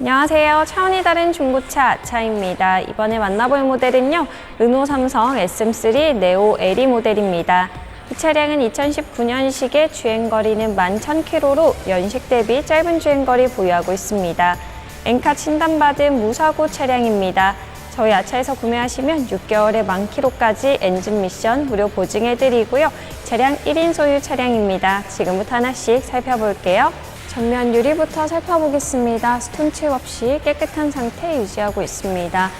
안녕하세요. 차원이 다른 중고차 아차입니다. 이번에 만나볼 모델은요. 르노 삼성 SM3 네오 LE 모델입니다. 이 차량은 2019년식의 주행거리는 11,000km로 연식 대비 짧은 주행거리 보유하고 있습니다. 엔카 진단받은 무사고 차량입니다. 저희 아차에서 구매하시면 6개월에 만 킬로까지 엔진 미션 무료 보증해드리고요. 차량 1인 소유 차량입니다. 지금부터 하나씩 살펴볼게요. 전면 유리부터 살펴보겠습니다. 스톤칩 없이 깨끗한 상태 유지하고 있습니다.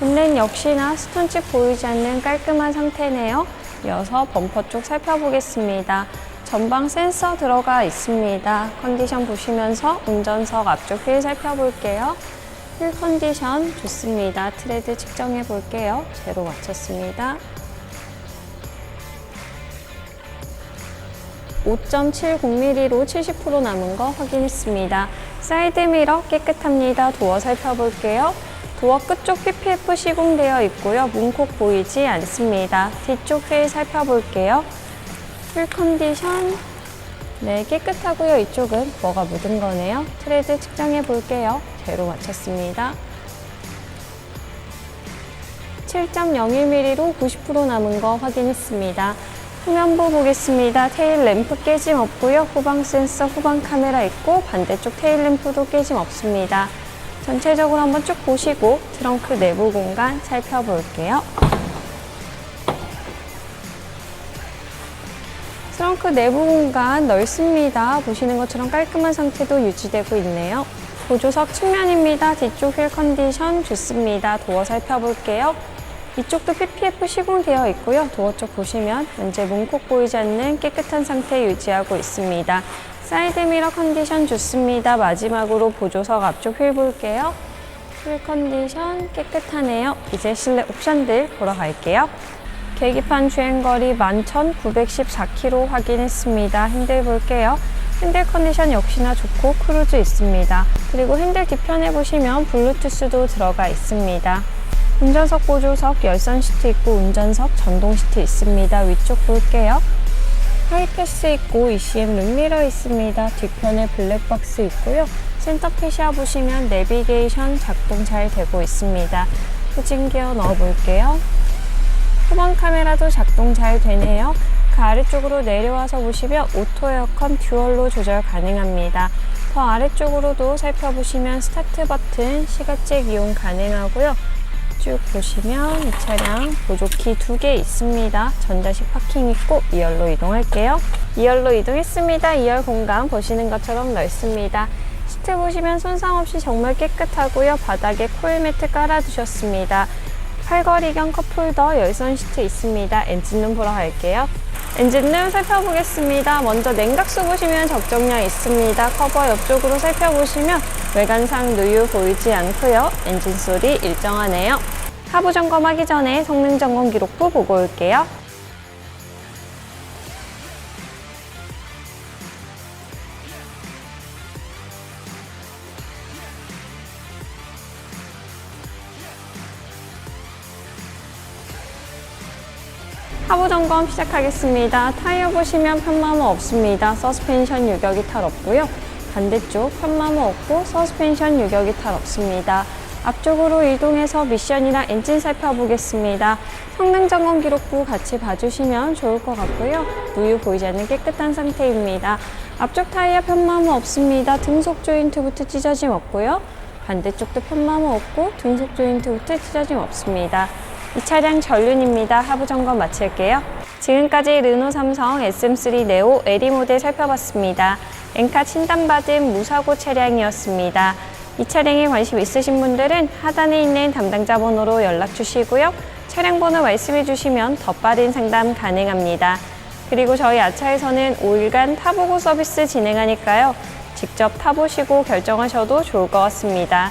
본넷 역시나 스톤칩 보이지 않는 깔끔한 상태네요. 이어서 범퍼 쪽 살펴보겠습니다. 전방 센서 들어가 있습니다. 컨디션 보시면서 운전석 앞쪽 휠 살펴볼게요. 휠 컨디션 좋습니다. 트레드 측정해 볼게요. 제로 맞췄습니다. 5.70mm로 70% 남은 거 확인했습니다. 사이드 미러 깨끗합니다. 도어 살펴볼게요. 도어 끝쪽 PPF 시공되어 있고요. 문콕 보이지 않습니다. 뒤쪽 휠 살펴볼게요. 휠 컨디션 네 깨끗하고요. 이쪽은 뭐가 묻은 거네요. 트레드 측정해 볼게요. 제로 맞췄습니다. 7.01mm로 90% 남은 거 확인했습니다. 후면부 보겠습니다. 테일 램프 깨짐 없고요. 후방 센서, 후방 카메라 있고 반대쪽 테일 램프도 깨짐 없습니다. 전체적으로 한번 쭉 보시고 트렁크 내부 공간 살펴볼게요. 트렁크 내부 공간 넓습니다. 보시는 것처럼 깔끔한 상태도 유지되고 있네요. 보조석 측면입니다. 뒤쪽 휠 컨디션 좋습니다. 도어 살펴볼게요. 이쪽도 PPF 시공되어 있고요. 도어 쪽 보시면 현재 문콕 보이지 않는 깨끗한 상태 유지하고 있습니다. 사이드 미러 컨디션 좋습니다. 마지막으로 보조석 앞쪽 휠 볼게요. 휠 컨디션 깨끗하네요. 이제 실내 옵션들 보러 갈게요. 계기판 주행거리 11,914km 확인했습니다. 핸들 볼게요. 핸들 컨디션 역시나 좋고 크루즈 있습니다. 그리고 핸들 뒤편에 보시면 블루투스도 들어가 있습니다. 운전석 보조석 열선 시트 있고 운전석 전동 시트 있습니다. 위쪽 볼게요. 하이패스 있고 ECM 룸미러 있습니다. 뒤편에 블랙박스 있고요. 센터 패시아 보시면 내비게이션 작동 잘 되고 있습니다. 후진 기어 넣어볼게요. 후방 카메라도 작동 잘 되네요. 그 아래쪽으로 내려와서 보시면 오토 에어컨 듀얼로 조절 가능합니다. 더 아래쪽으로도 살펴보시면 스타트 버튼, 시가잭 이용 가능하고요. 쭉 보시면 이 차량 보조키 두 개 있습니다. 전자식 파킹 있고 2열로 이동할게요. 2열로 이동했습니다. 2열 공간 보시는 것처럼 넓습니다. 시트 보시면 손상 없이 정말 깨끗하고요. 바닥에 코일 매트 깔아두셨습니다. 팔걸이경 컵홀더 열선 시트 있습니다. 엔진룸 보러 갈게요. 엔진룸 살펴보겠습니다. 먼저 냉각수 보시면 적정량 있습니다. 커버 옆쪽으로 살펴보시면 외관상 누유 보이지 않고요. 엔진 소리 일정하네요. 하부 점검하기 전에 성능 점검 기록부 보고 올게요. 하부 점검 시작하겠습니다. 타이어 보시면 편마모 없습니다. 서스펜션 유격이 탈 없고요. 반대쪽 편마모 없고 서스펜션 유격이 탈 없습니다. 앞쪽으로 이동해서 미션이랑 엔진 살펴보겠습니다. 성능 점검 기록부 같이 봐주시면 좋을 것 같고요. 누유 보이지 않는 깨끗한 상태입니다. 앞쪽 타이어 편마모 없습니다. 등속 조인트부터 찢어짐 없고요. 반대쪽도 편마모 없고 등속 조인트부터 찢어짐 없습니다. 이 차량 전륜입니다. 하부 점검 마칠게요. 지금까지 르노 삼성 SM3 네오 LE 모델 살펴봤습니다. 엔카 진단받은 무사고 차량이었습니다. 이 차량에 관심 있으신 분들은 하단에 있는 담당자 번호로 연락 주시고요. 차량 번호 말씀해 주시면 더 빠른 상담 가능합니다. 그리고 저희 아차에서는 5일간 타보고 서비스 진행하니까요. 직접 타보시고 결정하셔도 좋을 것 같습니다.